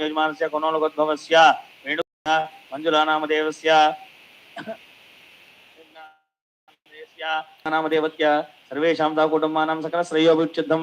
యజమానస్య కొనోలగోద్భవస్య వేణు మంజులానామదేవస్య నామదేవత్య సర్వేషాం తా కుటుంబానాం సకల శ్రేయోభిక్షిద్ధం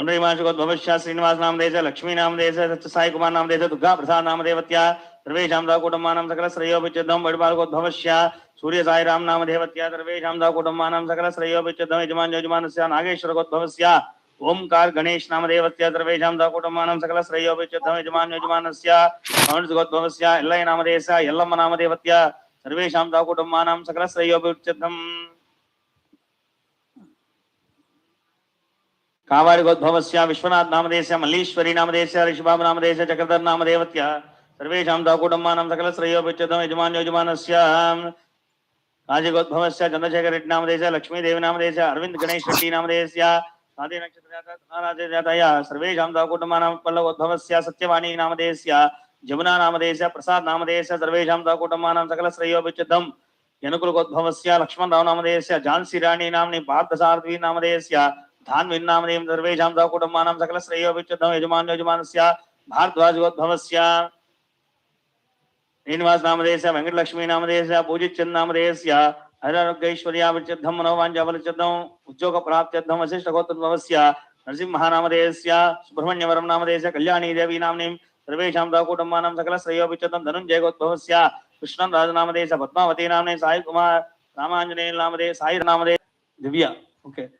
पुनरिमांशुकोत् भविष्य श्रीनिवास नाम देश लक्ष्मी नाम देश साई कुमार नाम देश दुर्गा प्रसाद नाम देवत्या सर्वेषां कुटुम्बानां सकल श्रेयोभिचिद्धं वडबालकोत् भविष्य सूर्य साई राम नाम देवत्या सर्वेषां कुटुम्बानां सकल श्रेयोभिचिद्धं यजमान यजमानस्य नागेश्वरकोत् भविष्य ओंकार गणेश नाम देवत्या सर्वेषां कुटुम्बानां सकल श्रेयोभिचिद्धं यजमान यजमानस्य अनुजगोत् भविष्य एल्लै नाम देश एल्लम्म नाम देवत्या सर्वेषां कुटुम्बानां सकल श्रेयोभिचिद्धं कावाडिगोद्भवस्य विश्वनाथनामदेश मल्लीश्वरीनामदेश ऋषिभामनामदेश चक्रधरनामदेवत्या सर्वेषां नाम देश यजमान्योजमानस्य नाम देश लक्ष्मीदेवीनामदेश अरविन्दगणेशरेड्डिनामदेशस्य आदिनक्षत्रजातया सर्वेषां दाकुटम्बानां पल्लवोद्भवस्य सत्यवाणीनामदेशस्य नाम देश झांसी राणी नाम पार्थ सारथी नाम देश धान्विन्नाम्नीं सर्वेषां सकुटुम्बानां सकलश्रेयोभिच्छुद्धं यजमान्यो यजमानस्य भारद्वाजोद्भवस्य श्रीनिवास नामधेयस्य वेङ्कटलक्ष्मी नामधेयस्य पूजिच्चन्द नामधेयस्य हरारोग्यैश्वर्याभिच्छिद्धं मनोवाञ्चाफलच्छिद्धं उद्योगप्राप्त्यर्थं वसिष्ठगोत्तद्भवस्य नरसिंहनामधेयस्य सुब्रह्मण्यवरं नामधेयस्य कल्याणी देवी नाम्नीं सर्वेषां पद्मावती कुमार दिव्या ओके okay.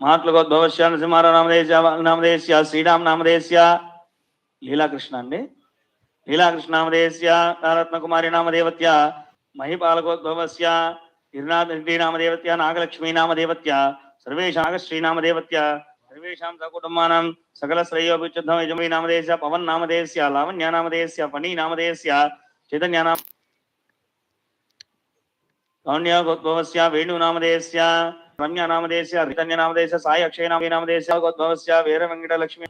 మహాత్మగోద్భవస్య నరసింహారావు నామదేశ్య నామదేశ్య శ్రీరామ్ నామదేశ్య లీలాకృష్ణ అండి లీలాకృష్ణ నామదేశ్య రత్నకుమారి నామదేవత్య మహిపాలకోద్భవస్య గిరినాథ్ రెడ్డి నామదేవత్య నాగలక్ష్మీ నామదేవత్య సర్వేషాగ శ్రీనామదేవత్య సర్వేషాం సకుటుంబానం సకల శ్రేయోభిచుద్ధం యజమీ నామదేశ్య పవన్ నామదేశ్య లావణ్య నామదేశ్య ఫణి నామదేశ్య చైతన్య నామ కౌణ్యోద్భవస్య వేణు నామదేశ్య రమ్య నామదేశ్య రితన్య నామదేశ సాయి అక్షయ నామ నామదేశ గోద్భవస్య వీర వెంకట లక్ష్మి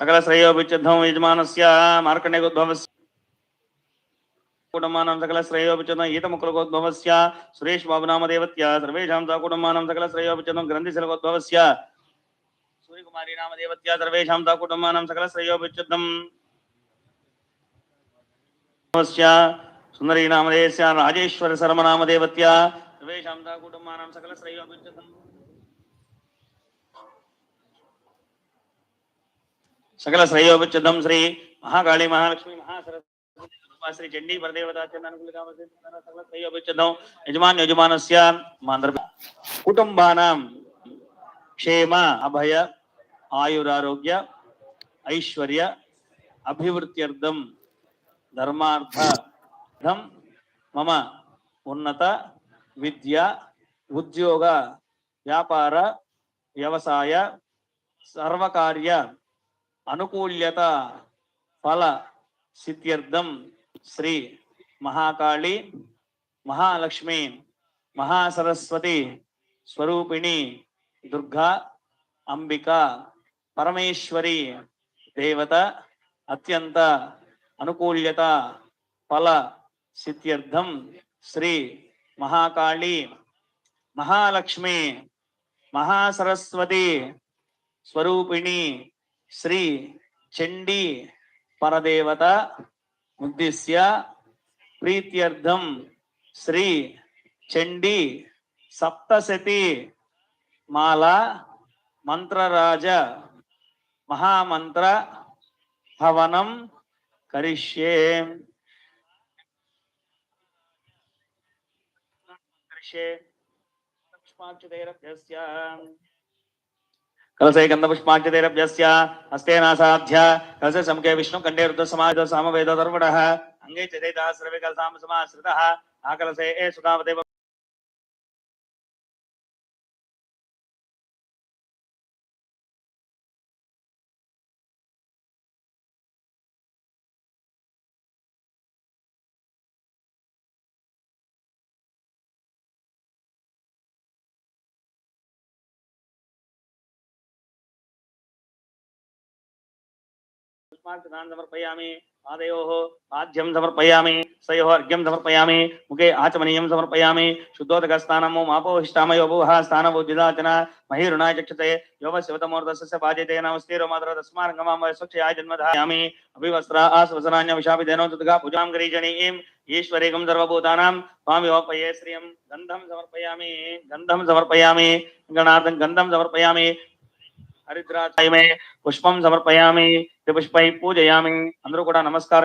సకల శ్రేయోభిచ్ఛిద్ధం యజమానస్య మార్కండే గోద్భవస్య కుటుంబానం సకల శ్రేయోభిచ్ఛిద్ధం ఈత ముకుల గోద్భవస్య సురేష్ బాబు నామదేవత్య సర్వేషాం స కుటుంబానం సకల శ్రేయోభిచ్ఛిద్ధం గ్రంథిశల గోద్భవస్య సూర్యకుమారి నామదేవత్య సర్వేషాం స కుటుంబానం సకల శ్రేయోభిచ్ఛిద్ధం सुंदरी राजेश्वर सर्वेषां ता कुटुम्बानां सकलश्रैवाभिर्जतम् सकलश्रैवाभिर्जतं श्री महाकाली महालक्ष्मी महासरस्वती श्री चण्डी परदेवताचन्दानुकूलकामधेयं यजमान् क्षेम अभय आयुरारोग्य ऐश्वर्य अभिवृत्थ धर्मार्थ మమ ఉన్నత విద్య ఉద్యోగ వ్యాపార వ్యవసాయ సర్వకార్య అనుకూల్యత ఫల సిద్ధ్యర్థం శ్రీ మహాకాళి మహాలక్ష్మి మహాసరస్వతి స్వరూపిణి దుర్గా అంబిక పరమేశ్వరి దేవత అత్యంత అనుకూల్యత ఫల సిద్ధ్యర్థం శ్రీ మహాకాళి మహాలక్ష్మి మహాసరస్వతి స్వరూపిణి శ్రీ చండీ పరదేవత ఉద్దిశ్య ప్రీత్యర్థం శ్రీ చండీ సప్తశతి మాల మంత్రరాజ మహామంత్ర హవనం కరిష్యే. वृक्षे कलसे गन्धपुष्पाक्षतेरभ्यस्य कलसे समके विष्णुकण्ठे रुद्रसमाजो सामवेदो सर्वे समाश्रितः आकलसे ए पुष्पार्चनान् समर्पयामि। पादयोः पाद्यं समर्पयामि। सयोः अर्घ्यं समर्पयामि। मुखे आचमनीयं समर्पयामि। शुद्धोदकस्नानं मापोहिष्टामयोपुहास्नानवोद्युदाचन महिरुणा चक्षते। योगः शिवतमोर्धस्य पाद्यते। नमस्तीरोमातर तस्मारङ्गमां स्वक्षया जन्मधायामि। अभिवस्त्रा आस्वसनान्यविशापितेनो तुतुगा पूजां करीजनीयम् ईश्वरेकं सर्वभूतानां स्वामियोपये श्रियं गन्धं समर्पयामि। గంధం పుష్పం సమర్పయామి పుష్పై పూజయామి. అందరూ కూడా నమస్కారం